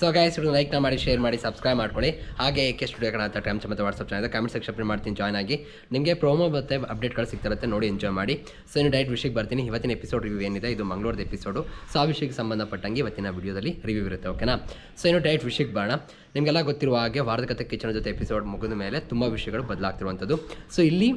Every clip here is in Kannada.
ಸೊ ಗೈಸ್ ಇವ್ರನ್ನ ಲೈಕ್ನ ಮಾಡಿ ಶೇರ್ ಮಾಡಿ ಸಬ್ಸ್ಕ್ರೈಬ್ ಮಾಡ್ಕೊಳ್ಳಿ. ಹಾಗೆ ಕೆ ಸ್ಟುಡಿಯೋ ಕಣ ಟೈಮ್ಸ್ ಮತ್ತು ವಾಟ್ಸಪ್ ಚಾನಲ್ ಕಮೆಂಟ್ ಸೆಕ್ಷನ್ ಮಾಡ್ತೀನಿ ಜಾಯ್ನ್ ಆಗಿ. ನಿಮಗೆ ಪ್ರೋಮೋ ಮತ್ತು ಅಪ್ಡೇಟ್ಗಳು ಸಿಗ್ತಿರುತ್ತೆ ನೋಡಿ ಎಂಜಾಯ್ ಮಾಡಿ. ಸೊ ಇನ್ನು ಡೈಟ್ ವಿಷಯಕ್ಕೆ ಬರ್ತೀನಿ. ಇವತ್ತಿನ ಎಪಿಸೋಡ್ ರಿವ್ಯೂ ಏನಿದೆ? ಇದು ಮಂಗಳೂರದ ಎಪಿಸೋಡು ಸೊ ಆ ವಿಷಯಕ್ಕೆ ಸಂಬಂಧಪಟ್ಟಂಗೆ ಇವತ್ತಿನ ವಿಡಿಯೋದಲ್ಲಿ ರಿವ್ಯೂ ಇರುತ್ತೆ ಓಕೆನಾ ಸೊ ಇನ್ನು ಡೈಟ್ ವಿಷಯಕ್ಕೆ ಬರೋಣ. ನಿಮಗೆಲ್ಲ ಗೊತ್ತಿರುವ ಹಾಗೆ ವಾರದ ಕತೆ ಕಿಚನ್ ಜೊತೆ ಎಪಿಸೋಡ್ ಮುಗಿದ ಮೇಲೆ ತುಂಬ ವಿಷಯಗಳು ಬದಲಾಗ್ತಿರುವಂಥದ್ದು. ಸೊ ಇಲ್ಲಿ